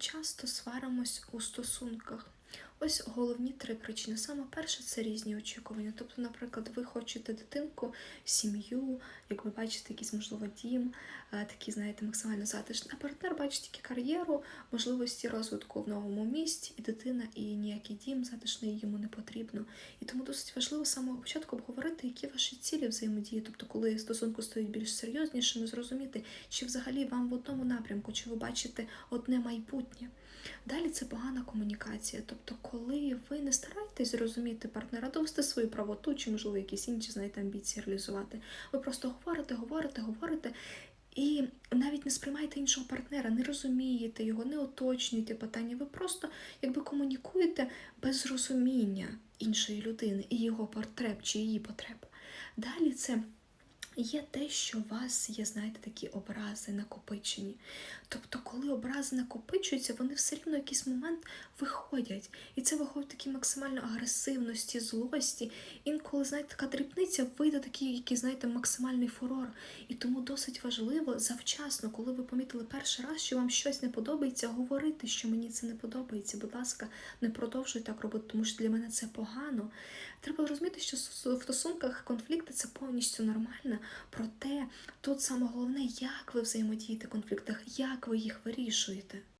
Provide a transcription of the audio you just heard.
часто сваримось у стосунках. Ось головні три причини. Саме перше це різні очікування. Тобто, наприклад, ви хочете дитинку, сім'ю, як ви бачите, якийсь можливо дім, е, такий, знаєте, максимально затишний. А партнер бачить тільки кар'єру, можливості розвитку в новому місті, і дитина, і ніякий дім затишний йому не потрібно. І тому досить важливо з самого початку обговорити, які ваші цілі взаємодії. Тобто, коли стосунки стають більш серйознішими, зрозуміти, чи взагалі вам в одному напрямку, чи ви бачите одне майбутнє. Далі це погана комунікація. Тобто, коли ви не стараєтесь зрозуміти партнера, довести свою правоту, чи, можливо, якісь інші, знаєте, амбіції реалізувати, ви просто говорите, говорите, говорите. І навіть не сприймаєте іншого партнера, не розумієте його, не уточнюєте питання. Ви просто якби комунікуєте без розуміння іншої людини і його потреб чи її потреб. Далі це є те, що у вас є, знаєте, такі образи накопичені. Тобто, коли образи накопичуються, вони все рівно в якийсь момент виходять. І це виходить такі максимально агресивності, злості. Інколи, знаєте, така дрібниця вийде такий, який, знаєте, максимальний фурор. І тому досить важливо завчасно, коли ви помітили перший раз, що вам щось не подобається, говорити, що мені це не подобається. Будь ласка, не продовжуй так робити, тому що для мене це погано. Треба розуміти, що в стосунках конфлікти це повністю нормально. Проте тут саме головне, як ви взаємодієте в конфліктах, як ви їх вирішуєте.